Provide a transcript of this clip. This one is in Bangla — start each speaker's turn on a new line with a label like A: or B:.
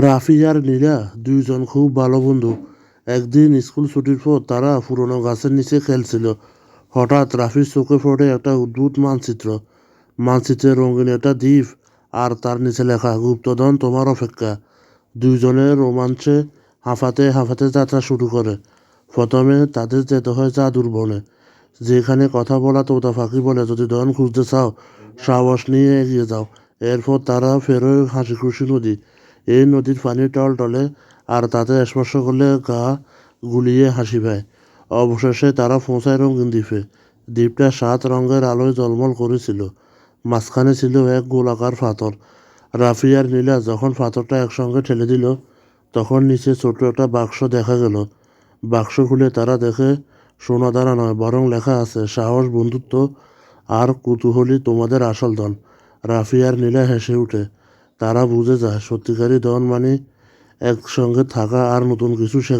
A: রাফি আর নীলা দুইজন খুব ভালো বন্ধু। একদিন স্কুল ছুটির পর তারা পুরনো গাছের নিচে খেলছিল। হঠাৎ রাফির চোখে পড়ে একটা অদ্ভুত মানচিত্র। মানচিত্রে রঙিন একটা দ্বীপ আর তার নিচে লেখা, গুপ্তধন তোমার অপেক্ষা। দুইজনের রোমাঞ্চে হাঁফাতে হাঁফাতে যাত্রা শুরু করে। প্রথমে তাদের যেতে হয় জাদুর বনে। যেখানে কথা বলা তোতা ফাঁকি বলে, যদি ধন খুঁজতে চাও, সাহস নিয়ে এগিয়ে যাও। এরপর তারা ফেরোয় হাসি খুশি নদী এই নদীর পানি টলটলে আর তাতে স্পর্শ করলে গা গুলিয়ে হাসি পায়। অবশেষে তারা পৌঁছায় রঙিন দ্বীপে দ্বীপটা সাত রঙের আলোয় জলমল করেছিল মাঝখানে ছিল এক গোলাকার পাথর রাফি আর নীলা যখন পাথরটা একসঙ্গে ঠেলে দিল, তখন নিচে ছোট একটা বাক্স দেখা গেল। বাক্স খুলে তারা দেখে সোনা দানা নয় বরং লেখা আছে, সাহস, বন্ধুত্ব আর কুতূহলী তোমাদের আসল ধন। রাফি আর নীলা হেসে উঠে। তারা বুঝে যায় সত্যিকারী ধন মানে একসঙ্গে থাকা আর নতুন কিছু শেখা।